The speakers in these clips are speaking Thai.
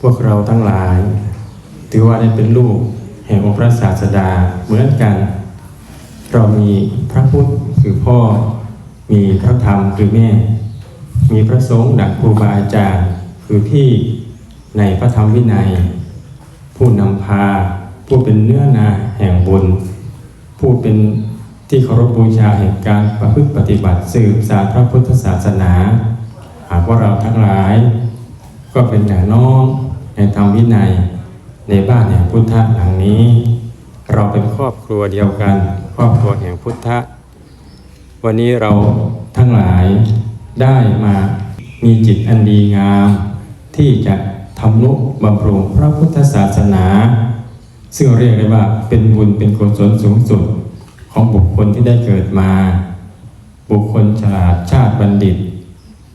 พวกเราทั้งหลาย ถือว่าได้เป็นลูกแห่งองค์พระศาสดาเหมือนกัน เรามีพระพุทธคือพ่อ มีพระธรรมคือแม่ มีพระสงฆ์ดักครูบาอาจารย์คือพี่ในพระธรรมวินัย ผู้นำพา ผู้เป็นเนื้อนาแห่งบุญ ผู้เป็นที่เคารพบูชาแห่งการประพฤติปฏิบัติสืบสานพระพุทธศาสนา หากว่าเราทั้งหลาย ก็เป็นอย่างน้อง ในธรรมวินัย ในบ้านแห่งพุทธะหลังนี้ เราเป็นครอบครัวเดียวกัน ครอบครัวแห่งพุทธะ วันนี้เราทั้งหลายได้มามีจิตอันดีงาม ที่จะทำนุบำรุงพระพุทธศาสนา ซึ่งเรียกได้ว่าเป็นบุญเป็นกุศลสูงสุดของบุคคลที่ได้เกิดมา บุคคลฉลาดชาติบัณฑิต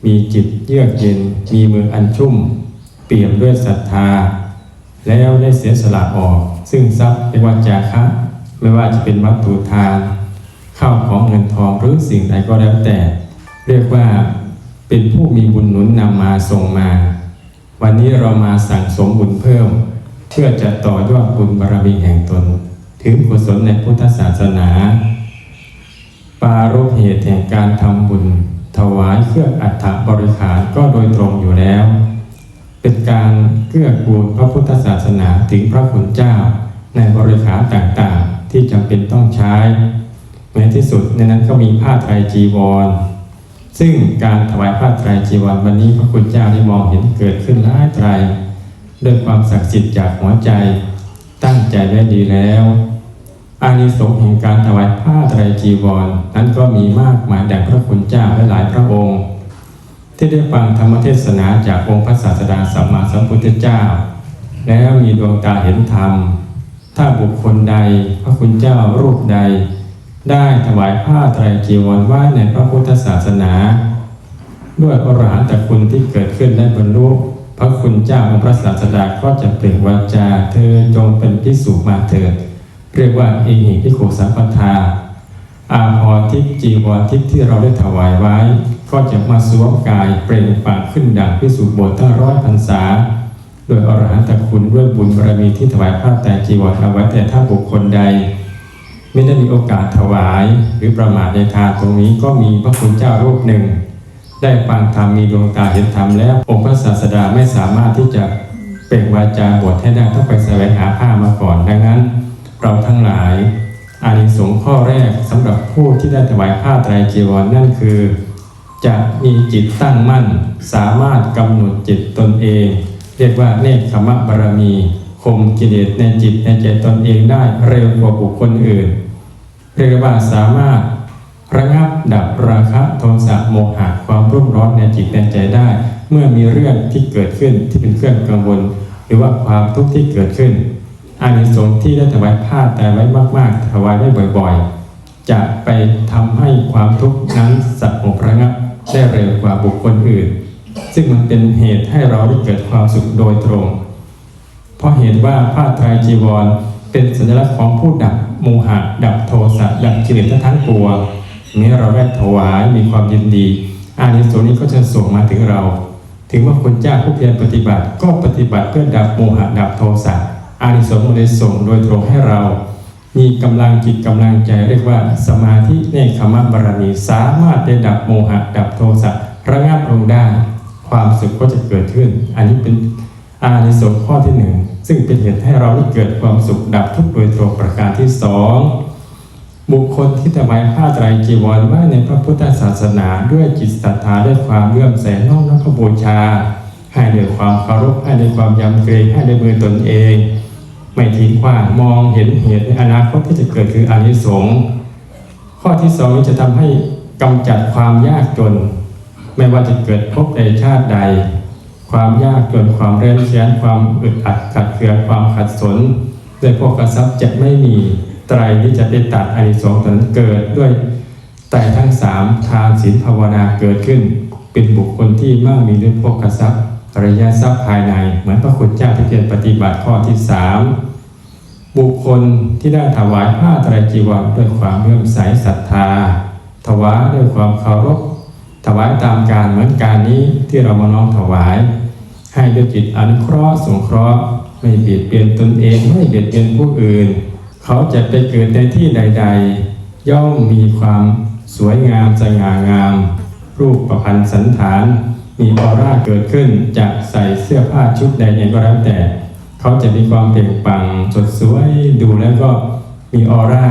มีจิตเยือกเย็นมีมืออันชุ่ม เปี่ยมด้วยศรัทธา แล้วได้เสียสละออก ซึ่งทรัพย์ไม่ว่าจาคะไม่ว่าจะเป็นวัตถุทานข้าวของเงินทองหรือสิ่งใดก็แล้วแต่ เรียกว่าเป็นผู้มีบุญหนุนนำมาส่งมา วันนี้เรามาสั่งสมบุญเพิ่ม เพื่อจะต่อยอดบุญบารมีแห่งตน ถึงกุศลในพุทธศาสนา ปารภเหตุแห่งการทำบุญ ถวายเครื่องอัฐบริขารก็โดยตรงอยู่แล้ว เป็นการเกื้อกูลพระพุทธศาสนาถึงพระคุณเจ้า ในบริขารต่างๆ ที่จำเป็นต้องใช้แม้ที่สุดในนั้นก็มีผ้าไตรจีวร ซึ่งการถวายผ้าไตรจีวรวันนี้พระคุณเจ้าได้มองเห็นเกิดขึ้นหลายไตรด้วยความศักดิ์สิทธิ์จากหัวใจ ตั้งใจไว้ดีแล้วอานิสงส์แห่งการถวายผ้าไตรจีวร นั้นก็มีมากมายแด่พระคุณเจ้าและหลายพระองค์ ที่ได้ฟังธรรมเทศนาจากองค์พระศาสดาสัมมาสัมพุทธเจ้า แล้วมีดวงตาเห็นธรรม ถ้าบุคคลใดพระคุณเจ้ารูปใด ได้ถวายผ้าไตรจีวรไว้ในพระพุทธศาสนา ด้วยอรหันตคุณที่เกิดขึ้นได้บรรลุพระคุณเจ้าองค์พระศาสดาก็จะเปล่งวาจาเธอจงเป็นพิสุมาเถิด เรียกว่าเอหิพิโขสัมปทาอาภรณ์ทิพจีวรทิพที่เราได้ถวายไว้ ก็จะมาสวมกายเปล่งปากขึ้นดังพิสุบททั้งร้อยพรรษา โดยอรหันตคุณด้วยบุญบารมีที่ถวายผ้าแต่จีวรเอาไว้แต่ถ้าบุคคลใด ไม่ได้มีโอกาสถวาย หรือประมาทในทานตรงนี้ก็มีพระคุณเจ้ารูปหนึ่ง ได้ฟังธรรมมีดวงตาเห็นธรรมแล้ว องค์พระศาสดาไม่สามารถที่จะเปล่งวาจาบทให้ได้ต้องไปแสวงหาผ้ามาก่อนดังนั้น เราทั้งหลายอานิสงส์ข้อแรกสำหรับผู้ที่ได้ถวายผ้าไตรจีวรนั่นคือ จะมีจิตตั้งมั่น สามารถกำหนดจิตตนเอง เรียกว่าเนคขมะบารมีคมกิเลสในจิตในใจตนเองได้เร็วกว่าบุคคลอื่น เรียกว่าสามารถระงับดับราคะโทสะโมหะความรุ่มร้อนในจิตในใจได้ เมื่อมีเรื่องที่เกิดขึ้นที่เป็นเครื่องกังวล หรือว่าความทุกข์ที่เกิดขึ้นอานิสงส์ที่ได้ถวายผ้าแต่ไว้มาก ๆ ถวายไว้บ่อยๆ จะไปทำให้ความทุกข์นั้นสงบระงับ ได้เร็วกว่าบุคคลอื่น ซึ่งมันเป็นเหตุให้เราได้เกิดความสุขโดยตรง เพราะเหตุว่าผ้าไตรจีวรเป็นสัญลักษณ์ของผู้ดับโมหะดับโทสะดับกิเลสทั้งปวงเมื่อเราได้ถวายมีความยินดี อานิสงส์นี้ก็จะส่งมาถึงเรา ถึงว่าคนเจ้าผู้เพียรปฏิบัติก็ปฏิบัติเพื่อดับโมหะดับโทสะอานิสงส์มันเลยส่งโดยตรงให้เรา มีกำลังจิตกำลังใจเรียกว่าสมาธิเนคขมะบารมีสามารถได้ดับโมหะดับโทสะระงับลงได้ ความสุขก็จะเกิดขึ้น อันนี้เป็นอานิสงส์ข้อที่หนึ่งซึ่งเป็นเหตุให้เราได้เกิดความสุขดับทุกข์โดยตรงประการที่สองบุคคลที่ถวายผ้าไตรจีวรไว้ในพระพุทธศาสนาด้วยจิตศรัทธาด้วยความเลื่อมใสน้อมนับบูชา ให้ด้วยความเคารพให้ด้วยความยำเกรงให้ด้วยมือตนเอง ไม่ทิ้งขว้างมองเห็นเหตุในอนาคตที่จะเกิดคืออานิสงส์ข้อที่สองนี้จะทำให้กำจัดความยากจน ไม่ว่าจะเกิดพบในชาติใด ความยากจนความเร้นแค้นความอึดอัดขัดเคืองความขัดสนด้วยพวกกระซับจะไม่มีไตรที่จะไปตัดอานิสงส์นนั้นเกิดด้วยไตรทั้งสามทานศีลภาวนาเกิดขึ้น เป็นบุคคลที่มั่งมีด้วยพวกกระซับ ระยะทรัพย์ภายใน เหมือนพระคุณเจ้าที่เพียรปฏิบัติข้อที่สามบุคคลที่ได้ถวายผ้าตรจีวรด้วยความเลื่อมใสศรัทธา ถวายด้วยความเคารพถวายตามการเหมือนการนี้ที่เรามาน้อมถวาย ให้ด้วยจิตอนุเคราะห์สงเคราะห์ไม่เบียดเบียนตนเองไม่เบียดเบียนผู้อื่น เขาจะไปเกิดในที่ใด ๆ ย่อมมีความสวยงามสง่างาม รูปประพันธ์สันฐาน มีออร่าเกิดขึ้นจากใส่เสื้อผ้าชุดใดเนี่ยก็แล้วแต่ เขาจะมีความเปล่งปลั่งสดสวยดูแล้วก็มีออร่า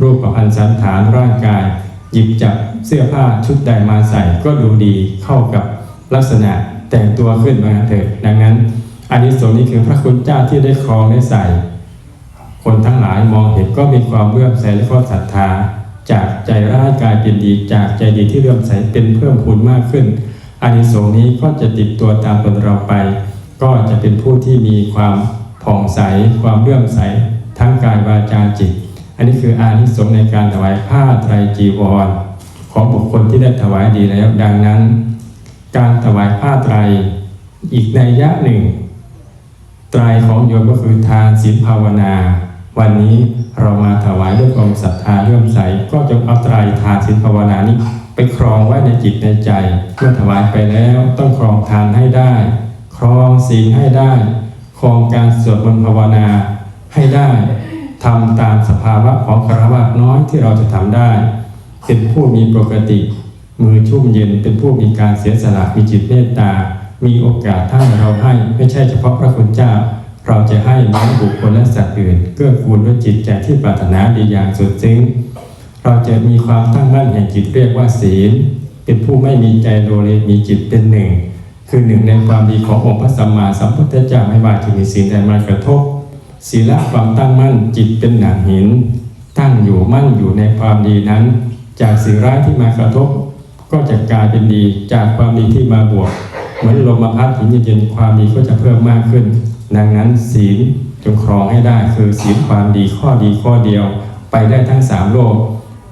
รูปประพันธ์สันฐานร่างกาย หยิบจับเสื้อผ้าชุดใดมาใส่ก็ดูดีเข้ากับลักษณะแต่งตัวขึ้นมาเถิดดังนั้นอานิสงส์นี้คือพระคุณเจ้าที่ได้ครองได้ใส่ คนทั้งหลายมองเห็นก็มีความเลื่อมใสและก็ศรัทธา จากใจร้ายกายเป็นดีจากใจดีที่เลื่อมใสเป็นเพิ่มพูนมากขึ้น อานิสงส์นี้ก็จะติดตัวตามตนเราไป ก็จะเป็นผู้ที่มีความผ่องใส ความเลื่อมใส ทั้งกายวาจาจิต อันนี้คืออานิสงส์ในการถวายผ้าไตรจีวร ของบุคคลที่ได้ถวายดีแล้วดังนั้น การถวายผ้าไตรอีกในยะหนึ่งไตรของโยมก็คือทานศีลภาวนา วันนี้เรามาถวายด้วยความศรัทธาเลื่อมใส ก็จงเอาไตรทานศีลภาวนานี้ ไปครองไว้ในจิตในใจเมื่อถวายไปแล้วต้องครองทานให้ได้ ครองศีลให้ได้ ครองการสวดมนต์ภาวนาให้ได้ทำตามสภาวะของคารวะน้อยที่เราจะทำได้ เป็นผู้มีปกติ มือชุ่มเย็นเป็นผู้มีการเสียสละมีจิตเมตตา มีโอกาสท่านเราให้ไม่ใช่เฉพาะพระคุณเจ้า เราจะให้แม้บุคคลและสัตว์อื่น เกื้อกูลด้วยจิตใจที่ปรารถนาดีอย่างสุดซึ้ง เราจะมีความตั้งมั่นแห่งจิตเรียกว่าศีล เป็นผู้ไม่มีใจโลเลมีจิตเป็นหนึ่ง คือหนึ่งในความดีขององค์พระสัมมาสัมพุทธเจ้าไม่ว่าจะมีสิ่งใดมากระทบศีละความตั้งมั่นจิตเป็นหนังหิน ตั้งอยู่มั่นอยู่ในความดีนั้น จากสิ่งร้ายที่มากระทบ ก็จะกลายเป็นดีจากความดีที่มาบวก เหมือนลมมาพัดหินเย็นๆความดีก็จะเพิ่มมากขึ้น ดังนั้นศีลจงครองให้ได้คือศีลความดีข้อดีข้อเดียว ไปได้ทั้งสามโลก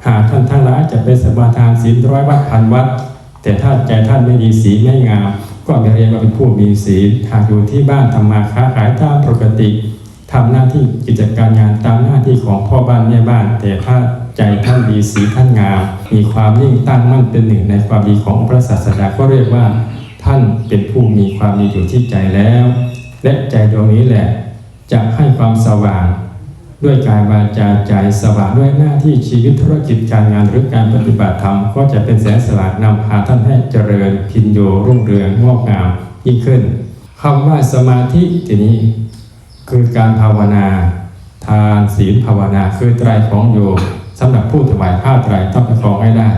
หากท่านทั้งหลายจะเป็นสมาทานศีลร้อยวัดพันวัด แต่ถ้าใจท่านไม่ดีศีลไม่งาม ก็ไม่เรียกว่าเป็นผู้มีศีลหากอยู่ที่บ้านทำมาค้าขายตามปกติทำหน้าที่กิจการงานตามหน้าที่ของพ่อบ้านแม่บ้าน แต่ถ้าใจท่านดีศีลท่านงาม มีความนิ่งตั้งมั่นเป็นหนึ่งในความดีของพระศาสดาก็เรียกว่า ท่านเป็นผู้มีความดีอยู่ที่ใจแล้ว และใจดวงนี้แหละจะให้ความสว่าง ด้วยกายวาจาใจสว่างด้วยหน้าที่ชีวิตธุรกิจการงานหรือการปฏิบัติธรรม ก็จะเป็นแสงสว่างนำพาท่านให้เจริญพินโยรุ่งเรืองงอกงามยิ่งขึ้นคำว่าสมาธิทีนี้คือการภาวนา ทานศีลภาวนาคือไตรของโยสำหรับผู้ถวายผ้าไตรต้องประคองให้ได้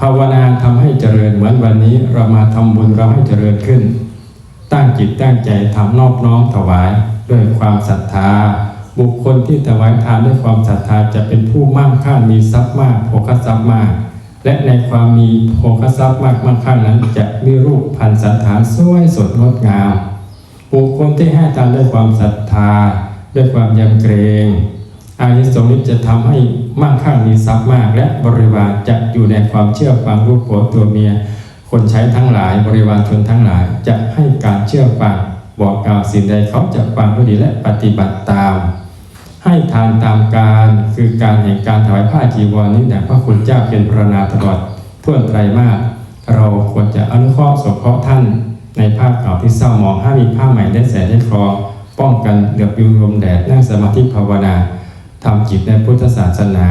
ภาวนาทำให้เจริญเหมือนวันนี้เรามาทำบุญเราให้เจริญขึ้น ตั้งจิตตั้งใจทำนอบน้อมถวายด้วยความศรัทธา บุคคลที่ถวายทานด้วยความศรัทธาจะเป็นผู้มั่งคั่งมีทรัพย์มากโภคทรัพย์มาก และในความมีโภคทรัพย์มากมั่งคั่งนั้น จะมีรูปพันสันฐานสวยสดงดงาม บุคคลที่ให้ทานด้วยความศรัทธา ด้วยความยำเกรงอานิสงส์นี้จะทำให้มั่งคั่งมีทรัพย์มาก และบริวารจะอยู่ในความเชื่อฟังรูปผัวตัวเมีย คนใช้ทั้งหลายบริวารชนทั้งหลายจะให้การเชื่อฟังบอกกล่าวสิ่งใดเขาจะฟังด้วยดีและปฏิบัติตาม ให้ทานตามการคือการแห่งการถวายผ้าจีวรนี้แด่พระคุณเจ้าเป็นพระนาตลอดทั่วไตรมาสเราควรจะอนุเคราะห์สงเคราะห์ท่าน ในภาพเก่าที่เศร้าหมองให้มีผ้าใหม่ได้แสนได้ครองป้องกันเหลือบยุงลมแดดนั่งสมาธิภาวนาทำจิตในพุทธศาสนา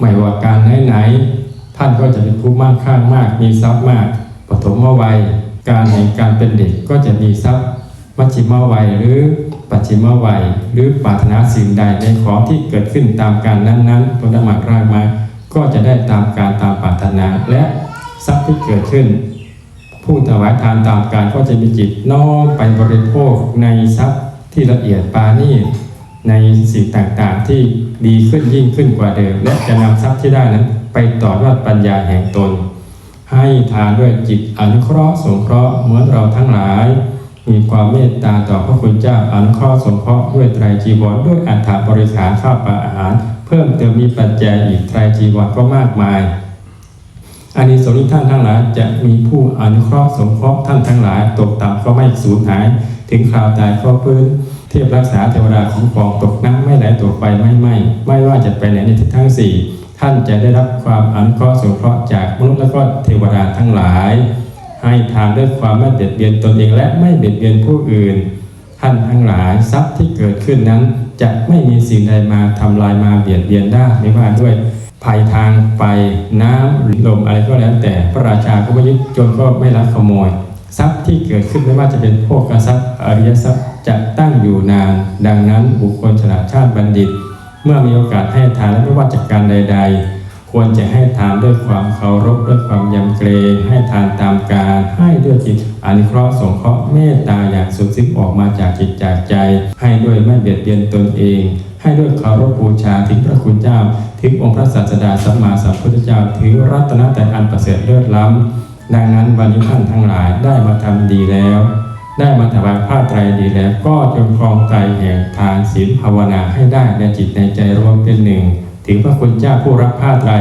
ไม่ว่าการไหนๆท่านก็จะเป็นผู้มั่งคั่งมาก มีทรัพย์มากปฐมวัย การแห่งการเป็นเด็กก็จะมีทรัพย์มัชชิมวัยหรือ ปัจฉิมวัย หรือปรารถนาสิ่งใดในของที่เกิดขึ้นตามการนั้นๆผลธรรมรากมาก็จะได้ตามการตามปรารถนาและทรัพย์ที่เกิดขึ้น ผู้ถวายทานตามการก็จะมีจิตน้อมไปบริโภคในทรัพย์ที่ละเอียดปานีในสิ่งต่างๆที่ดีขึ้นยิ่งขึ้นกว่าเดิม และจะนำทรัพย์ที่ได้นั้น ไปต่อยอดปัญญาแห่งตน ให้ทานด้วยจิตอนุเคราะห์สงเคราะห์เหมือนเราทั้งหลาย มีความเมตตาต่อพระคุณเจ้าอนุเคราะห์สงเคราะห์ด้วยไตรจีวรด้วยอัฐบริขารข้าวปลาอาหาร เพิ่มเติมมีปัจจัยอีกไตรจีวรก็มากมายอานิสงส์ที่ท่านทั้งหลายจะมีผู้อนุเคราะห์สงเคราะห์ท่านทั้งหลาย ตกต่ำก็ไม่สูญหาย ถึงคราวตายก็พื้นเทียบรักษาเทวดาของกองตกน้ำไม่ไหลตกไปไม่ไหมไม่ว่าจะไปไหนในทิศทั้งสี่ท่านจะได้รับความอนุเคราะห์สงเคราะห์จากมนุษย์และก็เทวดาทั้งหลาย ให้ทานด้วยความไม่เบียดเบียนตนเองและไม่เบียดเบียนผู้อื่น ท่านทั้งหลายทรัพย์ที่เกิดขึ้นนั้น จะไม่มีสิ่งใดมาทำลายมาเบียดเบียนได้ไม่ว่าด้วยภัยทางไปน้ำหรือลมอะไรก็แล้วแต่พระราชาก็ไม่ยึดจรก็ไม่ลักขโมย ทรัพย์ที่เกิดขึ้นไม่ว่าจะเป็นโภคทรัพย์อริยทรัพย์จะตั้งอยู่นาน ดังนั้นบุคคลฉลาดชาติบัณฑิต เมื่อมีโอกาสให้ทานและไม่ว่าจากการใด ๆ ควรจะให้ทานด้วยความเคารพด้วยความยำเกรงให้ทานตามการให้ด้วยจิตอนุเคราะห์สงเคราะห์เมตตาอย่างสุดซึ้งออกมาจากจิตจากใจ ให้ด้วยไม่เบียดเบียนตนเอง ให้ด้วยเคารพบูชาถึงพระคุณเจ้า ถึงองค์พระศาสดาสัมมาสัมพุทธเจ้าถึงรัตนตรัยอันประเสริฐเลิศล้ำดังนั้นวันนี้ท่านทั้งหลายได้มาทำดีแล้ว ได้มาถวายผ้าไตรดีแล้ว ก็จงครองใจแห่งทานศีลภาวนาให้ได้ในจิตในใจรวมเป็นหนึ่ง ถึงพระคุณเจ้าผู้รับผ้าไตร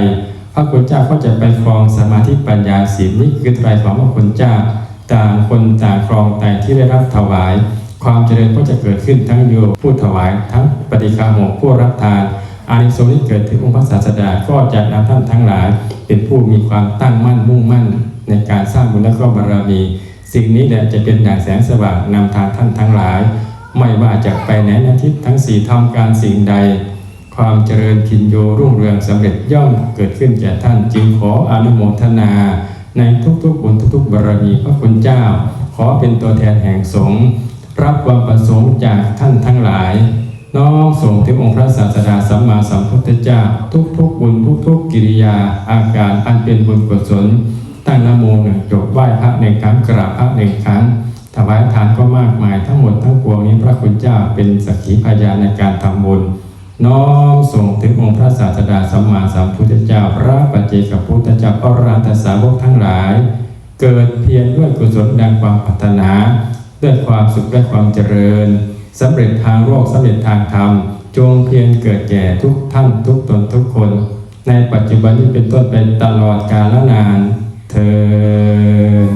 พระคุณเจ้าก็จะไปครองสมาธิปัญญาศีลนี่คือไตรของพระคุณเจ้า ต่างคนต่างครองไตรที่ได้รับถวาย ความเจริญก็จะเกิดขึ้นทั้งโยผู้ถวาย ทั้งปฏิคาหกผู้รับทานอานิสงส์ที่เกิดถึงองค์พระศาสดาก็จะนำท่านทั้งหลาย เป็นผู้มีความตั้งมั่นมุ่งมั่น ในการสร้างบุญและก็บารมี สิ่งนี้แหละจะเป็นด่างแสงสว่างนำทางท่านทั้งหลาย ไม่ว่าจะไปไหนในทิศทั้งสี่ทำการสิ่งใด ความเจริญพินโยรุ่งเรืองสำเร็จย่อมเกิดขึ้นแก่ท่านจึงขออนุโมทนา ในทุกๆบุญทุกๆบารมีพระคุณเจ้า ขอเป็นตัวแทนแห่งสงฆ์รับความประสงค์จากท่านทั้งหลาย น้อมส่งถึงองค์พระศาสดาสัมมาสัมพุทธเจ้า ทุกๆบุญทุกๆกิริยา อาการอันเป็นบุญกุศลตั้งนโมหนึ่งจบไหว้พระหนึ่งครั้งกราบพระหนึ่งครั้งถวายทานก็มากมายทั้งหมดทั้งปวงนี้พระคุณเจ้าเป็นสักขีพยานในการทำบุญ น้อมส่งถึงองค์พระศาสดาสัมมาสัมพุทธเจ้าพระปัจเจกพุทธเจ้าพระอรันตสาวกทั้งหลาย เกิดเพียรด้วยกุศลดังความปรารถนา ด้วยความสุขด้วยความเจริญสำเร็จทางโลกสำเร็จทางธรรม จงเพียรเกิดแก่ทุกท่านทุกตนทุกคน ในปัจจุบันนี้เป็นต้นไปตลอดกาลนานเธอ